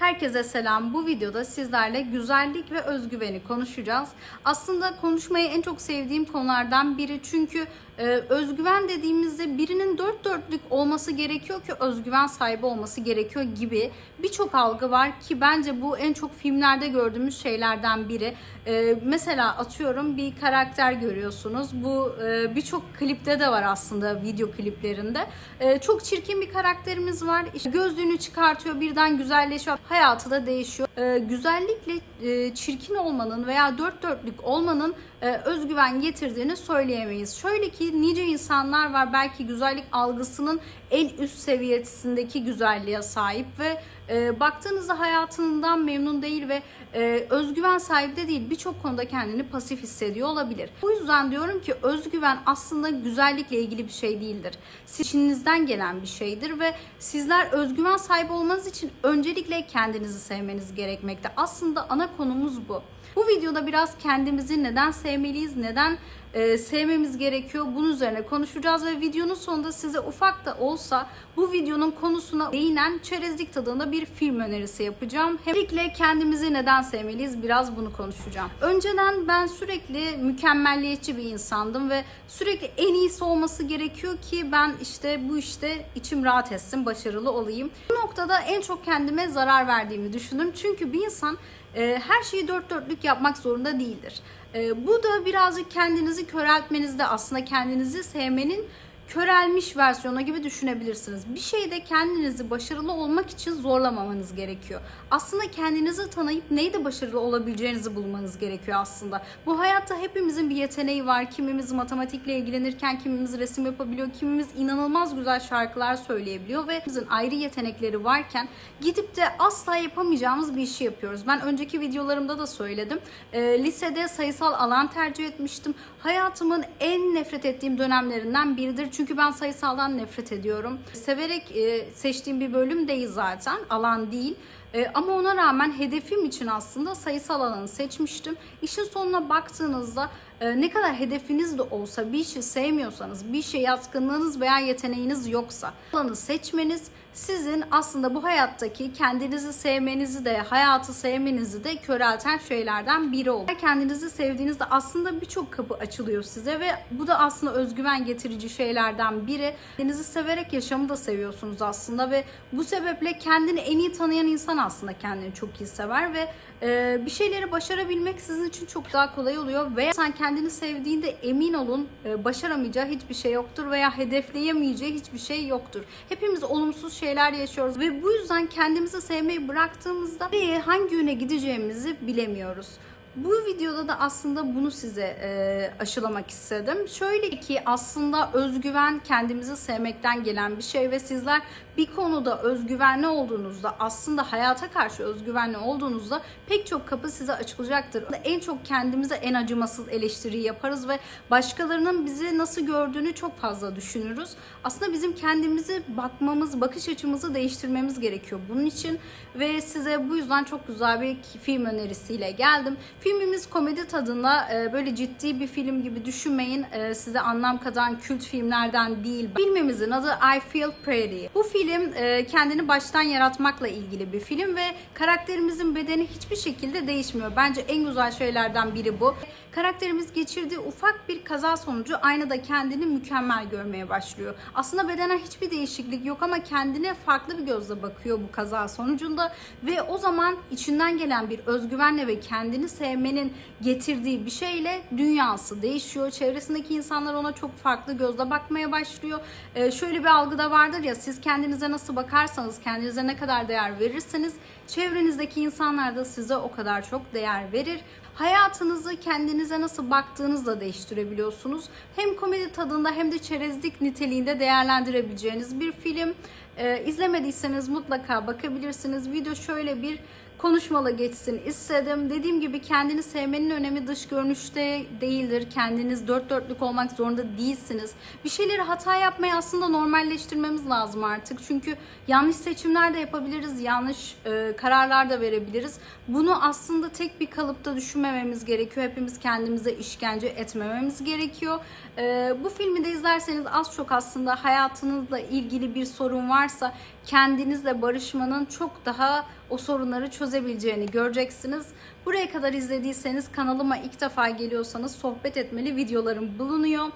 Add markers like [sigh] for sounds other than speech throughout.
Herkese selam. Bu videoda sizlerle güzellik ve özgüveni konuşacağız. Aslında konuşmayı en çok sevdiğim konulardan biri çünkü e, özgüven dediğimizde birinin dört dörtlük olması gerekiyor ki özgüven sahibi olması gerekiyor gibi birçok algı var ki bence bu en çok filmlerde gördüğümüz şeylerden biri. E, mesela atıyorum bir karakter görüyorsunuz. Bu e, birçok klipte de var aslında video kliplerinde. E, çok çirkin bir karakterimiz var. İşte gözlüğünü çıkartıyor birden güzelleşiyor. Hayatı da değişiyor. E, güzellikle e, çirkin olmanın veya dört dörtlük olmanın e, özgüven getirdiğini söyleyemeyiz. Şöyle ki nice insanlar var. Belki güzellik algısının en üst seviyesindeki güzelliğe sahip ve e, baktığınızda hayatından memnun değil ve e, özgüven sahibi de değil birçok konuda kendini pasif hissediyor olabilir. Bu yüzden diyorum ki özgüven aslında güzellikle ilgili bir şey değildir. Sizin içinizden gelen bir şeydir ve sizler özgüven sahibi olmanız için öncelikle kendinizi sevmeniz gerekmekte. Aslında ana konumuz bu. Bu videoda biraz kendimizi neden sevmeliyiz, neden e, sevmemiz gerekiyor bunun üzerine konuşacağız ve videonun sonunda size ufak da olsa bu videonun konusuna değinen çerezlik tadında bir film önerisi yapacağım. Hemlikle kendimizi neden sevmeliyiz biraz bunu konuşacağım. Önceden ben sürekli mükemmelliyetçi bir insandım ve sürekli en iyisi olması gerekiyor ki ben işte bu işte içim rahat etsin, başarılı olayım. Bu noktada en çok kendime zarar verdiğimi düşündüm. Çünkü bir insan e, her şeyi dört dörtlük yapmak zorunda değildir. E, bu da birazcık kendinizi köreltmenizde aslında kendinizi sevmenin körelmiş versiyonu gibi düşünebilirsiniz. Bir şeyde kendinizi başarılı olmak için zorlamamanız gerekiyor. Aslında kendinizi tanıyıp neyde başarılı olabileceğinizi bulmanız gerekiyor aslında. Bu hayatta hepimizin bir yeteneği var. Kimimiz matematikle ilgilenirken kimimiz resim yapabiliyor, kimimiz inanılmaz güzel şarkılar söyleyebiliyor ve bizim ayrı yetenekleri varken gidip de asla yapamayacağımız bir işi yapıyoruz. Ben önceki videolarımda da söyledim. E, lisede sayısal alan tercih etmiştim. Hayatımın en nefret ettiğim dönemlerinden biridir. Çünkü ben sayısaldan nefret ediyorum. Severek e, seçtiğim bir bölüm değil zaten. Alan değil. E, ama ona rağmen hedefim için aslında sayısal alanı seçmiştim. İşin sonuna baktığınızda e, ne kadar hedefiniz de olsa bir işi sevmiyorsanız, bir işe yatkınlığınız veya yeteneğiniz yoksa alanı seçmeniz sizin aslında bu hayattaki kendinizi sevmenizi de hayatı sevmenizi de körelten şeylerden biri olur. Kendinizi sevdiğinizde aslında birçok kapı açılıyor size ve bu da aslında özgüven getirici şeylerden biri. Kendinizi severek yaşamı da seviyorsunuz aslında ve bu sebeple kendini en iyi tanıyan insan aslında kendini çok iyi sever ve e, bir şeyleri başarabilmek sizin için çok daha kolay oluyor ve sen kendini sevdiğinde emin olun e, başaramayacağı hiçbir şey yoktur veya hedefleyemeyeceği hiçbir şey yoktur. Hepimiz olumsuz şeyler yaşıyoruz ve bu yüzden kendimizi sevmeyi bıraktığımızda hangi yöne gideceğimizi bilemiyoruz. Bu videoda da aslında bunu size e, aşılamak istedim. Şöyle ki aslında özgüven kendimizi sevmekten gelen bir şey ve sizler bir konuda özgüvenli olduğunuzda aslında hayata karşı özgüvenli olduğunuzda pek çok kapı size açılacaktır. En çok kendimize en acımasız eleştiriyi yaparız ve başkalarının bizi nasıl gördüğünü çok fazla düşünürüz. Aslında bizim kendimizi bakmamız, bakış açımızı değiştirmemiz gerekiyor bunun için ve size bu yüzden çok güzel bir film önerisiyle geldim. Filmimiz komedi tadında e, böyle ciddi bir film gibi düşünmeyin. E, size anlam katan kült filmlerden değil. Filmimizin adı I Feel Pretty. Bu film e, kendini baştan yaratmakla ilgili bir film ve karakterimizin bedeni hiçbir şekilde değişmiyor. Bence en güzel şeylerden biri bu. Karakterimiz geçirdiği ufak bir kaza sonucu aynada kendini mükemmel görmeye başlıyor. Aslında bedenen hiçbir değişiklik yok ama kendine farklı bir gözle bakıyor bu kaza sonucunda ve o zaman içinden gelen bir özgüvenle ve kendini sevmenin getirdiği bir şeyle dünyası değişiyor. Çevresindeki insanlar ona çok farklı gözle bakmaya başlıyor. Ee, şöyle bir algı da vardır ya siz kendinize nasıl bakarsanız, kendinize ne kadar değer verirseniz çevrenizdeki insanlar da size o kadar çok değer verir. Hayatınızı kendinize nasıl baktığınızla değiştirebiliyorsunuz. Hem komedi tadında hem de çerezlik niteliğinde değerlendirebileceğiniz bir film. Ee, izlemediyseniz mutlaka bakabilirsiniz. Video şöyle bir konuşmalı geçsin istedim. Dediğim gibi kendini sevmenin önemi dış görünüşte değildir. Kendiniz dört dörtlük olmak zorunda değilsiniz. Bir şeyleri hata yapmayı aslında normalleştirmemiz lazım artık. Çünkü yanlış seçimler de yapabiliriz, yanlış e, kararlar da verebiliriz. Bunu aslında tek bir kalıpta düşünmememiz gerekiyor. Hepimiz kendimize işkence etmememiz gerekiyor. E, bu filmi de izlerseniz az çok aslında hayatınızla ilgili bir sorun varsa kendinizle barışmanın çok daha o sorunları çözebileceğini göreceksiniz. Buraya kadar izlediyseniz kanalıma ilk defa geliyorsanız sohbet etmeli videolarım bulunuyor.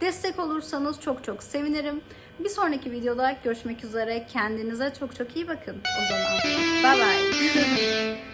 Destek olursanız çok çok sevinirim. Bir sonraki videoda görüşmek üzere. Kendinize çok çok iyi bakın o zaman. Bye bye. [laughs]